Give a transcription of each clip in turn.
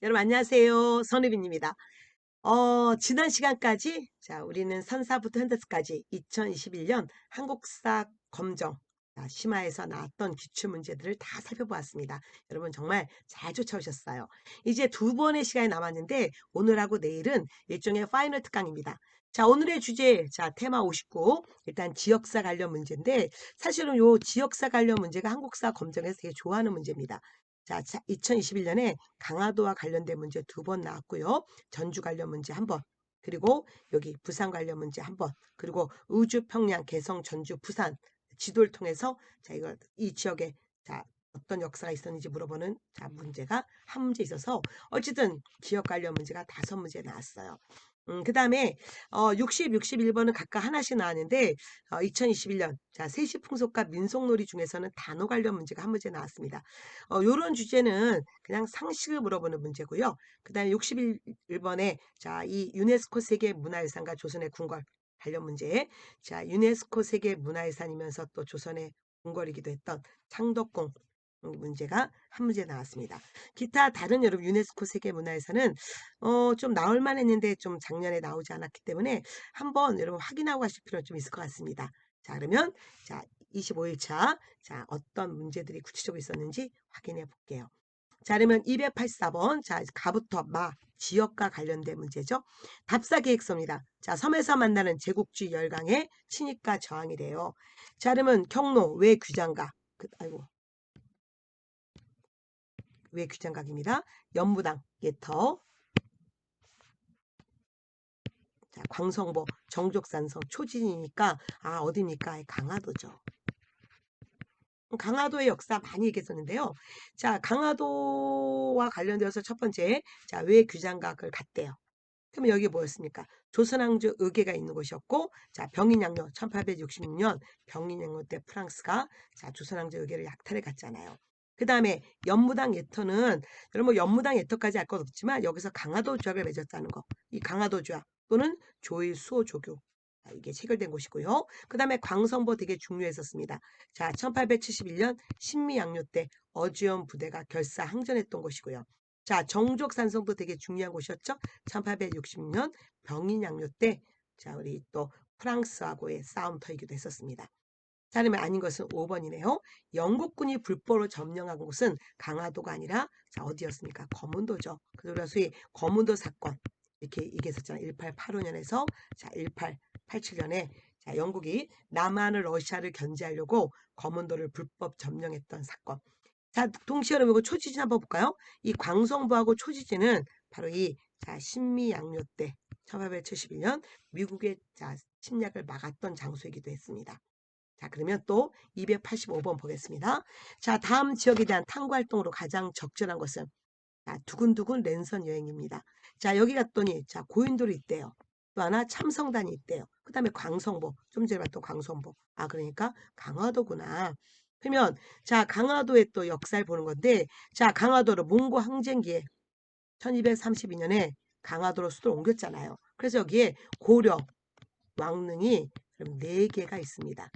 여러분 안녕하세요. 선혜빈입니다. 어, 지난 시간까지 자, 우리는 선사부터 현대사까지 2021년 한국사 검정 자, 심화에서 나왔던 기출 문제들을 다 살펴보았습니다. 여러분 정말 잘 쫓아오셨어요. 이제 두 번의 시간이 남았는데 오늘하고 내일은 일종의 파이널 특강입니다. 자, 오늘의 주제, 자, 테마 59. 일단 지역사 관련 문제인데, 사실은 요 지역사 관련 문제가 한국사 검정에서 되게 좋아하는 문제입니다. 자, 2021년에 강화도와 관련된 문제 두 번 나왔고요. 전주 관련 문제 한 번. 그리고 여기 부산 관련 문제 한 번. 그리고 우주 평양 개성 전주 부산 지도를 통해서 자 이걸 이 지역에 자 어떤 역사가 있었는지 물어보는 자 문제가 한 문제 있어서 어쨌든 지역 관련 문제가 다섯 문제 나왔어요. 음, 그 다음에 어, 60, 61번은 각각 하나씩 나왔는데 어, 2021년 자 세시 풍속과 민속놀이 중에서는 단어 관련 문제가 한 문제 나왔습니다. 어, 요런 주제는 그냥 상식을 물어보는 문제고요. 그 다음에 61번에 자 이 유네스코 세계 문화유산과 조선의 궁궐 관련 문제 자 유네스코 세계 문화유산이면서 또 조선의 궁궐이기도 했던 창덕궁 음, 문제가 한 문제 나왔습니다. 기타 다른 여러분 유네스코 세계문화유산은 어, 좀 나올 만 했는데 좀 작년에 나오지 않았기 때문에 한번 여러분 확인하고 하실 필요가 좀 있을 것 같습니다. 자 그러면 자 25일차 자 어떤 문제들이 구체적으로 있었는지 확인해 볼게요. 자 그러면 284번 자 가부터 마 지역과 관련된 문제죠. 답사 계획서입니다. 자 섬에서 만나는 제국주의 열강의 친입과 저항이래요. 자 그러면 경로 왜 규장가 그, 아이고 왜 규장각입니다. 연무당 예터 자, 광성보 정족산성 초진이니까 아 어디입니까? 강화도죠. 강화도의 역사 많이 얘기했었는데요. 자, 강화도와 관련되어서 첫 번째, 자, 왜 규장각을 갔대요? 그러면 여기 뭐였습니까? 조선왕조 의계가 있는 곳이었고, 자, 병인양요, 1866년 병인양요 때 프랑스가 자, 조선왕조 의계를 약탈해 갔잖아요. 그 다음에 연무당 예터는 여러분 뭐 연무당 예터까지 알 것 없지만 여기서 강화도 조약을 맺었다는 거. 이 강화도 조약 또는 조일 수호 조교. 이게 체결된 곳이고요. 그 다음에 광성보 되게 중요했었습니다. 자, 1871년 신미양요 때 어지연 부대가 결사 항전했던 곳이고요. 자, 정족산성도 되게 중요한 곳이었죠. 1866년 병인양요 때 자, 우리 또 프랑스하고의 싸움터이기도 했었습니다. 자그러면 아닌 것은 5번이네요. 영국군이 불법으로 점령한 곳은 강화도가 아니라 자 어디였습니까? 거문도죠. 그래서 이 거문도 사건 이렇게 얘기했었잖아요. 1885년에서 자 1887년에 자 영국이 남한을 러시아를 견제하려고 거문도를 불법 점령했던 사건. 자 동시에 여러분 초지진 한번 볼까요? 이 광성부하고 초지진은 바로 이 자 신미양요 때 1871년 미국의 자 침략을 막았던 장소이기도 했습니다. 자, 그러면 또 285번 보겠습니다. 자, 다음 지역에 대한 탐구 활동으로 가장 적절한 것은 자, 두근두근 랜선 여행입니다. 자, 여기 갔더니 자, 고인돌이 있대요. 또 하나 참성단이 있대요. 그 다음에 광성보. 좀 전에 봤던 광성보. 아, 그러니까 강화도구나. 그러면 자, 강화도의 또 역사를 보는 건데 자, 강화도로 몽고 항쟁기에 1232년에 강화도로 수도를 옮겼잖아요. 그래서 여기에 고려 왕릉이 그럼 4개가 있습니다.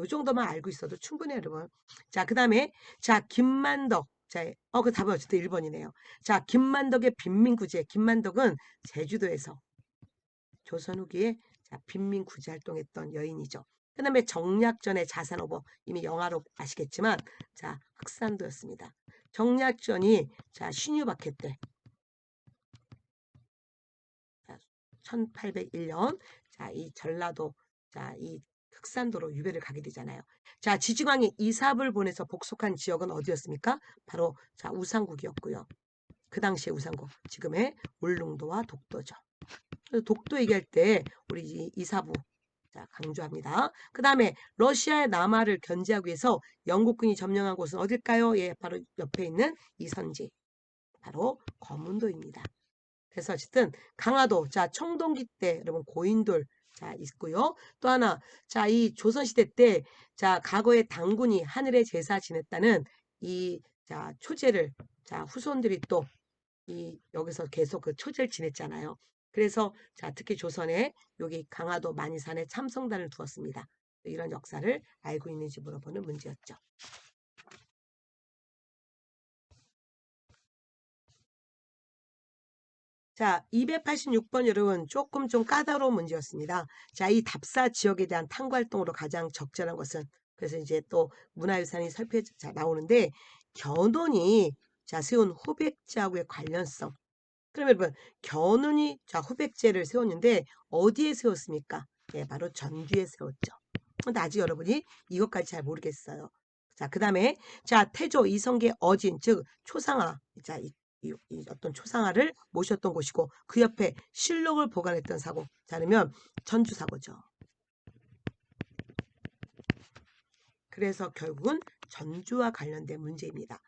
요 정도만 알고 있어도 충분해요, 여러분. 자, 그 다음에, 자, 김만덕. 자, 어, 그 답은 어쨌든 1번이네요. 자, 김만덕의 빈민구제. 김만덕은 제주도에서 조선 후기에 자, 빈민구제 활동했던 여인이죠. 그 다음에 정약전의 자산오버. 이미 영화로 아시겠지만, 자, 흑산도였습니다. 정약전이, 자, 신유박해 때. 1801년, 자, 이 전라도, 자, 이 흑산도로 유배를 가게 되잖아요. 자, 지지광이 이삽을 보내서 복속한 지역은 어디였습니까? 바로 자 우상국이었고요. 그 당시에 우상국, 지금의 울릉도와 독도죠. 독도 얘기할 때 우리 이사부 자, 강조합니다. 그 다음에 러시아의 남하를 견제하기 위해서 영국군이 점령한 곳은 어딜까요? 예, 바로 옆에 있는 이 선지. 바로 검문도입니다. 그래서 어쨌든 강화도, 자 청동기 때 여러분 고인돌 자, 있고요. 또 하나, 자, 이 조선시대 때, 자, 과거에 당군이 하늘의 제사 지냈다는 이, 자, 초제를, 자, 후손들이 또, 이, 여기서 계속 그 초제를 지냈잖아요. 그래서, 자, 특히 조선에 여기 강화도 만이산에 참성단을 두었습니다. 이런 역사를 알고 있는지 물어보는 문제였죠. 자, 286번 여러분 조금 좀 까다로운 문제였습니다. 자, 이 답사 지역에 대한 탐구 활동으로 가장 적절한 것은 그래서 이제 또 문화유산이 살펴 자, 나오는데 견훤이 자 세운 후백제하고의 관련성. 그럼 여러분 견훤이 자 후백제를 세웠는데 어디에 세웠습니까? 네, 바로 전주에 세웠죠. 근데 아직 여러분이 이것까지 잘 모르겠어요. 자, 그 다음에 자 태조 이성계 어진 즉 초상화 자 이, 이, 이 어떤 초상화를 모셨던 곳이고 그 옆에 실록을 보관했던 사고. 자 그러면 전주 사고죠. 그래서 결국은 전주와 관련된 문제입니다.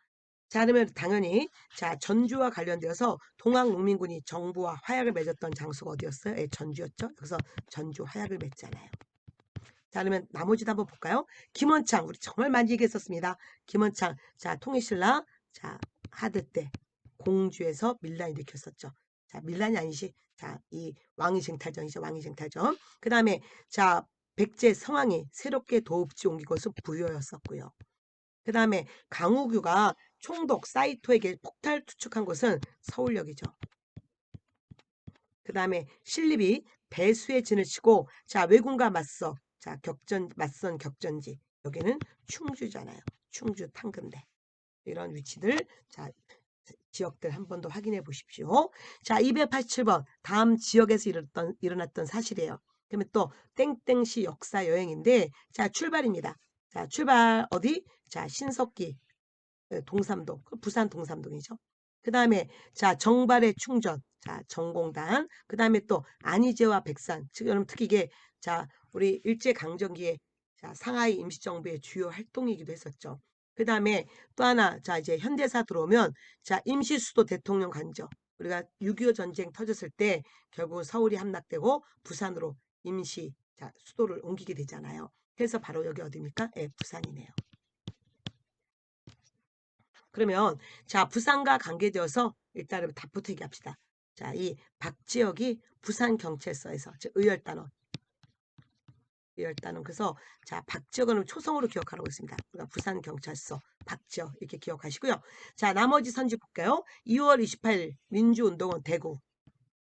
자 그러면 당연히 자 전주와 관련되어서 동학농민군이 정부와 화약을 맺었던 장소가 어디였어요? 예, 전주였죠. 그래서 전주 화약을 맺잖아요. 자 그러면 나머지도 한번 볼까요? 김원창 우리 정말 많이 얘기했었습니다. 김원창 자 통일신라 자 하드 때 공주에서 밀란이 일으켰었죠. 자 밀란이 아니시 자 이 왕위 쟁탈전이죠. 왕위 쟁탈전. 그 다음에 자 백제 성왕이 새롭게 도읍지 옮긴 것은 부여였었고요. 그 다음에 강우규가 총독 사이토에게 폭탄을 투척한 것은 서울역이죠. 그 다음에 신립이 배수의 진을 치고 자 왜군과 맞서 자 격전 맞선 격전지 여기는 충주잖아요. 충주 탕금대 이런 위치들 자 지역들 한 번 더 확인해 보십시오. 자 287번 다음 지역에서 일어났던, 일어났던 사실이에요. 그러면 또 땡땡시 역사 여행인데 자 출발입니다. 자 출발 어디? 자 신석기 예, 동삼동 그 부산 동삼동이죠. 그 다음에 자 정발의 충전 자 정공단 그 다음에 또 안희재와 백산 지금 특히 이게 자 우리 일제 강점기에 자 상하이 임시정부의 주요 활동이기도 했었죠. 그 다음에 또 하나 자 이제 현대사 들어오면 자 임시 수도 대통령 간접 우리가 6.25 전쟁 터졌을 때 결국 서울이 함락되고 부산으로 임시 자, 수도를 옮기게 되잖아요. 그래서 바로 여기 어디입니까? 예, 부산이네요. 그러면 자 부산과 관계되어서 일단은 답부터 얘기합시다. 자, 이 박지혁이 부산 경찰서에서 즉 의열단원 의 열단원 그래서 자 박지혁은 초성으로 기억하라고 했습니다. 그러니까 부산 경찰서 박지혁 이렇게 기억하시고요. 자 나머지 선지 볼까요? 2월 28일 민주운동은 대구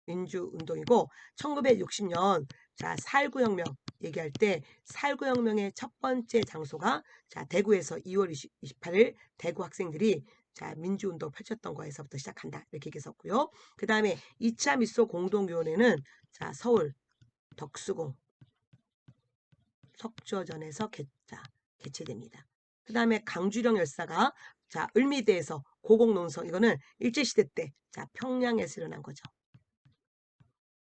민주운동이고 1960년 자, 4.19 혁명 얘기할 때 4.19 혁명의 첫 번째 장소가 자, 대구에서 2월 20, 28일 대구 학생들이 자, 민주운동 펼쳤던 거에서부터 시작한다. 이렇게 얘기했었고요. 그 다음에 2차 미소 공동위원회는 자, 서울 덕수궁 석조전에서 개, 자, 개최됩니다. 그 다음에 강주령 열사가 자, 을미대에서 고공농성 이거는 일제시대 때 자, 평양에서 일어난 거죠.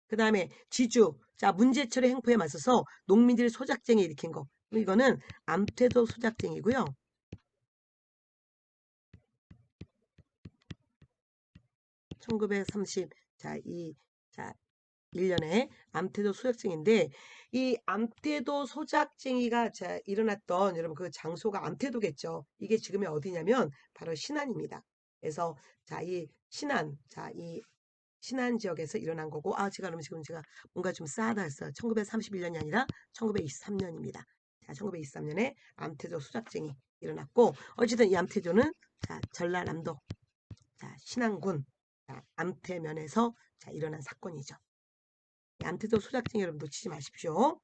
그 다음에 지주, 자 문제철의 행포에 맞서서 농민들이 소작쟁이 일으킨 거. 이거는 암태도 소작쟁이고요. (1930) 자, 이, 자, 1년에 암태도 소작쟁인데 이 암태도 소작쟁이가 자, 일어났던 여러분 그 장소가 암태도겠죠. 이게 지금의 어디냐면 바로 신안입니다. 그래서 자, 이 신안, 자, 이 신안 지역에서 일어난 거고 아 제가 그러면 지금 제가 뭔가 좀 싸다 했어요. 1931년이 아니라 1923년입니다. 자, 1923년에 암태조 수작쟁이 일어났고 어쨌든 이 암태조는 자, 전라남도 자, 신안군 자, 암태면에서 자, 일어난 사건이죠. 암태조 수작쟁이 여러분 놓치지 마십시오.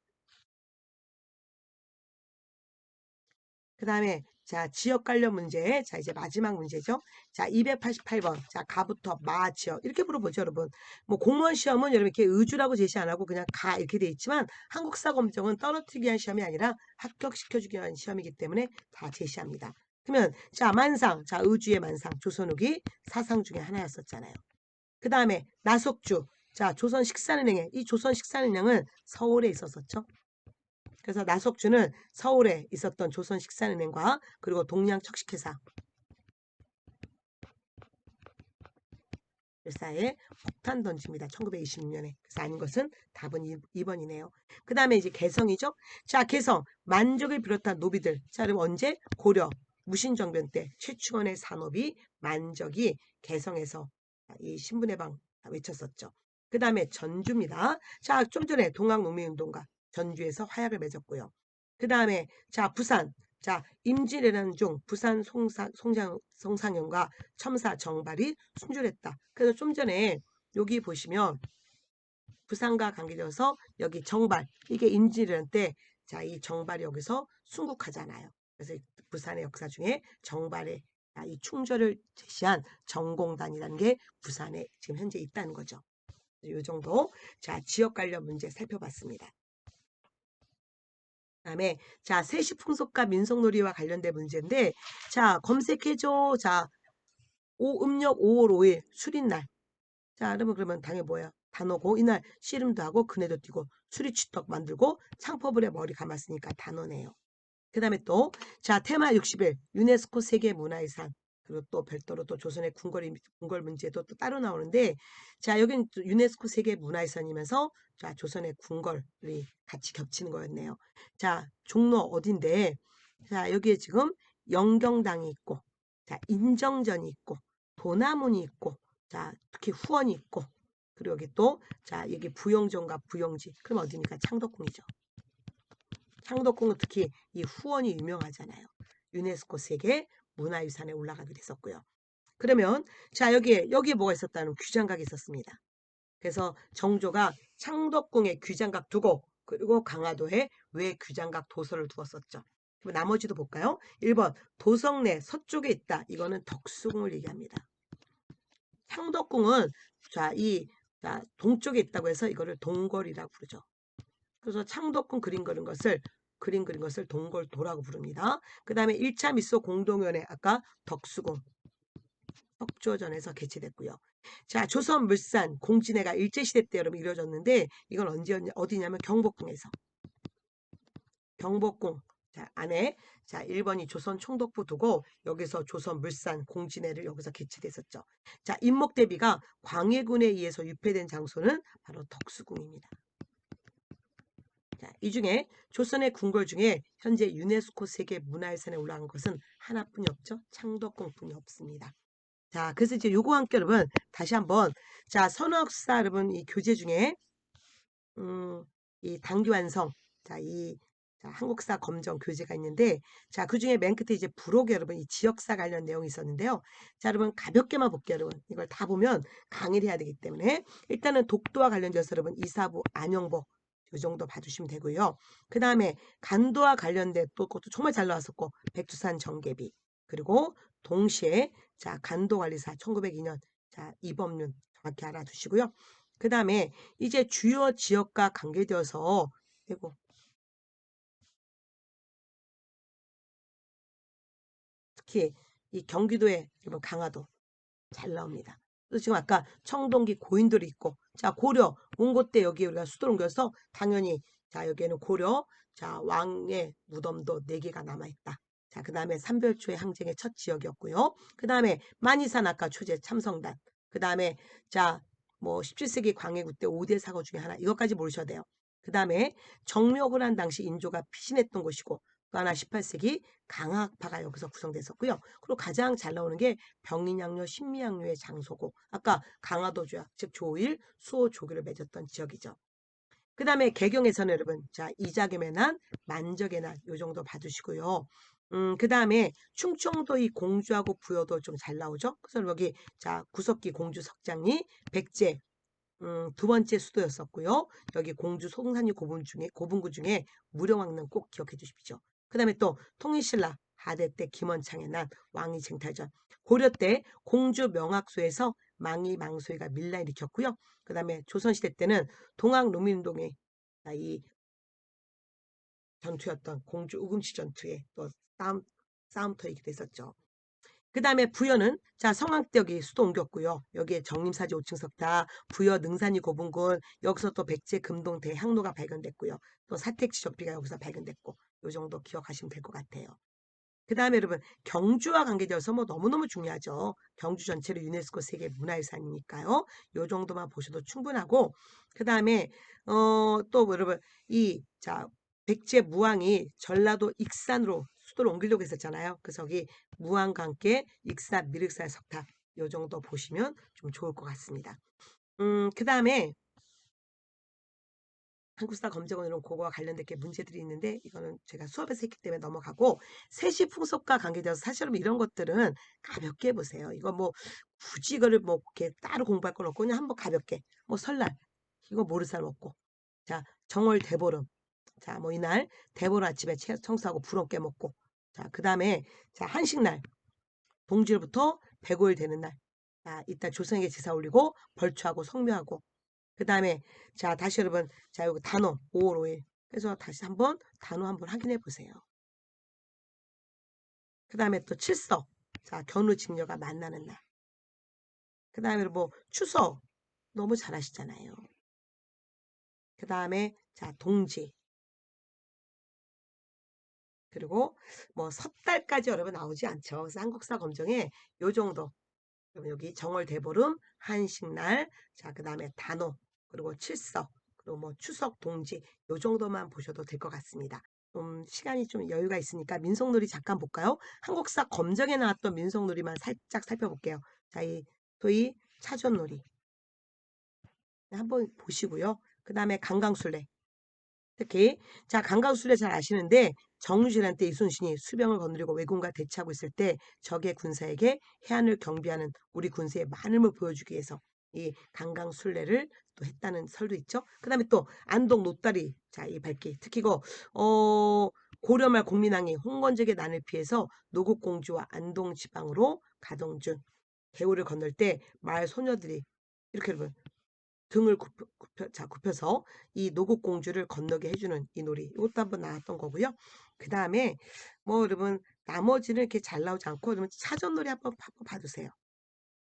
그 다음에 자, 지역 관련 문제. 자, 이제 마지막 문제죠. 자, 288번. 자, 가부터 마 지역. 이렇게 물어보죠, 여러분. 뭐 공무원 시험은 여러분 이렇게 의주라고 제시 안 하고 그냥 가 이렇게 돼 있지만 한국사 검정은 떨어뜨리기 위한 시험이 아니라 합격시켜주기 위한 시험이기 때문에 다 제시합니다. 그러면 자, 만상. 자, 의주의 만상. 조선욱이 사상 중에 하나였었잖아요. 그 다음에 나석주. 자, 조선 식산은행에 이 조선 식산은행은 서울에 있었었죠. 그래서 나석주는 서울에 있었던 조선 식산은행과 그리고 동양 척식회사 회사에 폭탄 던집니다. 1926년에. 그래서 아닌 것은 답은 2번이네요. 그 다음에 이제 개성이죠. 자, 개성. 만족을 비롯한 노비들. 자, 그럼 언제? 고려. 무신정변 때 최충원의 산업이 만적이 개성에서 이 신분의 방 외쳤었죠. 그 다음에 전주입니다. 자, 좀 전에 동학농민운동가 전주에서 화약을 맺었고요. 그 다음에 자 부산 자 임진왜란 중 부산 송상, 송장, 송상현과 첨사 정발이 순절했다. 그래서 좀 전에 여기 보시면 부산과 관계되어서 여기 정발 이게 임진왜란 때 자 이 정발이 여기서 순국하잖아요. 그래서 부산의 역사 중에 정발의 이 충절을 제시한 정공단이라는 게 부산에 지금 현재 있다는 거죠. 이 정도. 자 지역 관련 문제 살펴봤습니다. 다음에 자 세시 풍속과 민속놀이와 관련된 문제인데 자 검색해줘. 자5 음력 5월 5일 술인날. 자 그러면 그러면 당연히 뭐야? 단어고 이날 씨름도 하고 그네도 뛰고 수리치떡 만들고 창포불에 머리 감았으니까 단어네요. 그 다음에 또 자 테마 60일 유네스코 세계문화遺산 그리고 또 별도로 또 조선의 궁궐, 궁궐 문제도 또 따로 나오는데 자 여기는 유네스코 세계 문화유산이면서 자 조선의 궁궐이 같이 겹치는 거였네요. 자 종로 어딘데 자 여기에 지금 영경당이 있고 자 인정전이 있고 도나문이 있고 자 특히 후원이 있고 그리고 여기 또 자 여기 부영전과 부영지 그럼 어디입니까 창덕궁이죠. 창덕궁은 특히 이 후원이 유명하잖아요. 유네스코 세계 문화유산에 올라가게 됐었고요. 그러면 자 여기에 여기에 뭐가 있었다는 규장각이 있었습니다. 그래서 정조가 창덕궁에 규장각 두고 그리고 강화도에 왜 규장각 도서를 두었었죠. 그럼 나머지도 볼까요? 1번 도성내 서쪽에 있다. 이거는 덕수궁을 얘기합니다. 창덕궁은 자이 자, 동쪽에 있다고 해서 이거를 동걸이라고 부르죠. 그래서 창덕궁 그림 그린 것을 그림 그린 것을 동골도라고 부릅니다. 그 다음에 1차 미소 공동연회 아까 덕수궁 석조전에서 개최됐고요. 자 조선 물산 공진회가 일제시대 때 여러분 이루어졌는데 이건 언제 어디냐면 경복궁에서 경복궁 자 안에 자 1번이 조선 총독부 두고 여기서 조선 물산 공진회를 여기서 개최됐었죠. 자 임목대비가 광해군에 의해서 유폐된 장소는 바로 덕수궁입니다. 자, 이 중에 조선의 궁궐 중에 현재 유네스코 세계 문화유산에 올라간 것은 하나뿐이 없죠. 창덕궁뿐이 없습니다. 자, 그래서 이제 요거 함께 여러분 다시 한번 자 선학사 여러분 이 교재 중에 음, 이 당규완성 자, 이 자, 한국사 검정 교재가 있는데 자, 그 중에 맨 끝에 이제 부록 여러분 이 지역사 관련 내용이 있었는데요. 자, 여러분 가볍게만 볼게요, 여러분. 이걸 다 보면 강의를 해야 되기 때문에 일단은 독도와 관련돼서 여러분 이사부 안영복 이 정도 봐주시면 되고요. 그 다음에 간도와 관련된 또 그것도 정말 잘 나왔었고 백두산 정계비 그리고 동시에 자 간도 관리사 1902년 자 이범윤 정확히 알아두시고요. 그 다음에 이제 주요 지역과 관계되어서 그리고 특히 이 경기도의 강화도 잘 나옵니다. 그래서 지금 아까 청동기 고인들이 있고 자 고려 원고 때 여기 우리가 수도를 옮겨서 당연히 자 여기에는 고려 자 왕의 무덤도 4개가 남아있다. 자 그 다음에 삼별초의 항쟁의 첫 지역이었고요. 그 다음에 만이산 아까 초제 참성단 그 다음에 자 뭐 17세기 광해구 때 5대 사고 중에 하나 이것까지 모르셔야 돼요. 그 다음에 정묘을 한 당시 인조가 피신했던 곳이고 또 하나 18세기 강학파가 여기서 구성됐었고요. 그리고 가장 잘 나오는 게 병인양료, 신미양료의 장소고 아까 강화도주야, 즉 조일, 수호, 조교를 맺었던 지역이죠. 그 다음에 개경에서는 여러분 자 이자겸의 난, 만적의 난 요 정도 봐주시고요. 음, 그 다음에 충청도의 공주하고 부여도 좀 잘 나오죠. 그래서 여기 자 구석기 공주 석장이 백제 음, 두 번째 수도였었고요. 여기 공주 송산리 고분 중에 고분구 중에 무령왕릉 꼭 기억해 주십시오. 그 다음에 또 통일신라 하대 때 김원창의 난 왕위 쟁탈전 고려 때 공주 명학소에서 망이 망소이가 밀라 일으켰고요. 그 다음에 조선시대 때는 동학 농민운동의 이 전투였던 공주 우금치 전투에 또 싸움, 싸움터이기도 했었죠. 그 다음에 부여는 자 성황대 여기 수도 옮겼고요. 여기에 정림사지 5층 석타, 부여 능산이 고분군, 여기서 또 백제 금동 대항로가 발견됐고요. 또 사택지 적비가 여기서 발견됐고 요 정도 기억하시면 될 것 같아요. 그 다음에 여러분 경주와 관계되어서 뭐 너무너무 중요하죠. 경주 전체를 유네스코 세계 문화유산이니까요. 요 정도만 보셔도 충분하고 그 다음에 어, 또뭐 여러분 이자 백제 무왕이 전라도 익산으로 수도를 옮기려고 했었잖아요. 그래서 여기 무왕과 함께 익산, 미륵산, 석탑 요 정도 보시면 좀 좋을 것 같습니다. 음, 그 다음에 한국사 검정원으로 그거와 관련된 게 문제들이 있는데 이거는 제가 수업에서 했기 때문에 넘어가고 세시 풍속과 관계되어서 사실 여러분 이런 것들은 가볍게 보세요. 이거 뭐 굳이 이거를 뭐 이렇게 따로 공부할 건 없고 그냥 한번 가볍게 뭐 설날 이거 모르살 먹고. 자 정월 대보름. 자 뭐 이날 대보름 아침에 채- 청소하고 불원 깨먹고. 자 그 다음에 자 한식날. 동지일부터 105일 되는 날. 자, 이따 조상에게 제사 올리고 벌초하고 성묘하고 그 다음에 자 다시 여러분 자 여기 단어 5월 5일 그래서 다시 한번 단어 한번 확인해 보세요. 그 다음에 또 칠석 자 견우 직녀가 만나는 날. 그 다음에 뭐 추석 너무 잘하시잖아요. 그 다음에 자 동지 그리고 뭐 섣달까지 여러분 나오지 않죠. 그래서 한국사 검정에 요 정도 여기 정월 대보름 한식날 자 그 다음에 단오 그리고 칠석 그리고 뭐 추석 동지 요 정도만 보셔도 될 것 같습니다. 좀 시간이 좀 여유가 있으니까 민속놀이 잠깐 볼까요? 한국사 검정에 나왔던 민속놀이만 살짝 살펴볼게요. 자, 이 소위 차전놀이 네, 한번 보시고요. 그 다음에 강강술래 특히 자 강강술래 잘 아시는데 정유진한 때 이순신이 수병을 거느리고 왜군과 대치하고 있을 때 적의 군사에게 해안을 경비하는 우리 군사의 많음을 보여주기 위해서 이 강강술래를 또 했다는 설도 있죠. 그 다음에 또 안동 노다리 자 이 밝기 특히 이거 어 고려말 공민왕이 홍건적의 난을 피해서 노국공주와 안동 지방으로 가동 중 개울을 건널 때 마을 소녀들이 이렇게 여러분 등을 굽혀, 굽혀, 자, 굽혀서 이 노국공주를 건너게 해주는 이 놀이 이것도 한번 나왔던 거고요. 그 다음에 뭐 여러분 나머지는 이렇게 잘 나오지 않고 여러분 사전놀이 한번, 한번 봐주세요.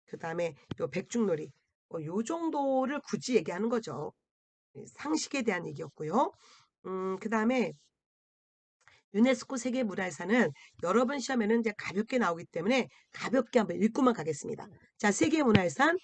그 다음에 요 백중놀이 뭐 요 정도를 굳이 얘기하는 거죠. 상식에 대한 얘기였고요. 음, 그 다음에 유네스코 세계문화유산은 여러 번 시험에는 이제 가볍게 나오기 때문에 가볍게 한번 읽고만 가겠습니다. 자, 세계문화유산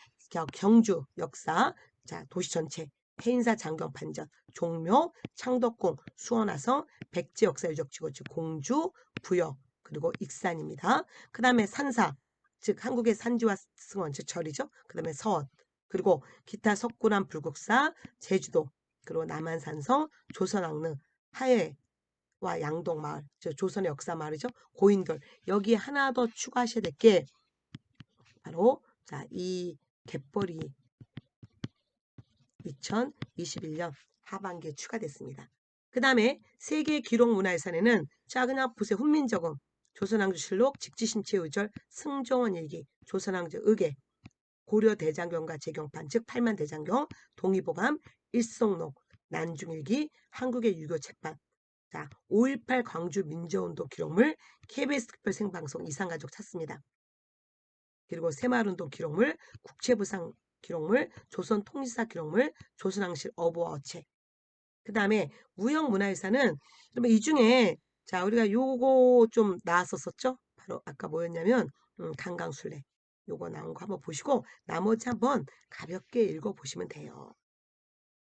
경주 역사 자 도시 전체 해인사 장경판전 종묘 창덕궁 수원화성 백제 역사 유적 지구 즉 공주 부여 그리고 익산입니다. 그 다음에 산사 즉 한국의 산지와 승원 즉 절이죠. 그 다음에 서원 그리고 기타 석굴암 불국사 제주도 그리고 남한산성 조선왕릉 하해와 양동마을 즉 조선의 역사 마을이죠. 고인돌 여기에 하나 더 추가하셔야 될 게 바로 자 이 갯벌이 2021년 하반기에 추가됐습니다. 그 다음에 세계 기록 문화유산에는 자 그냥 보세요. 훈민정음, 조선왕조 실록, 직지신체의절, 승정원 일기, 조선왕조 의계, 고려 대장경과 재경판 즉 팔만 대장경, 동의보감, 일성록, 난중일기, 한국의 유교 책판, 자5.18 광주 민주운동 기록물, KBS 특별 생방송 이상가족 찾습니다. 그리고 새마을운동 기록물, 국채부상 기록물, 조선 통일사 기록물, 조선왕실 어부와 어체. 그 다음에 무형문화유산은 그러면 이 중에 자 우리가 요거 좀 나왔었었죠. 바로 아까 뭐였냐면 음, 강강술래 요거 나온 거 한번 보시고 나머지 한번 가볍게 읽어 보시면 돼요.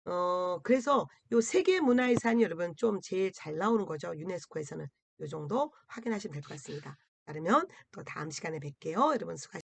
어 그래서 요 세계 문화유산이 여러분 좀 제일 잘 나오는 거죠. 유네스코에서는 요 정도 확인하시면 될 것 같습니다. 그러면 또 다음 시간에 뵐게요. 여러분 수고하셨습니다.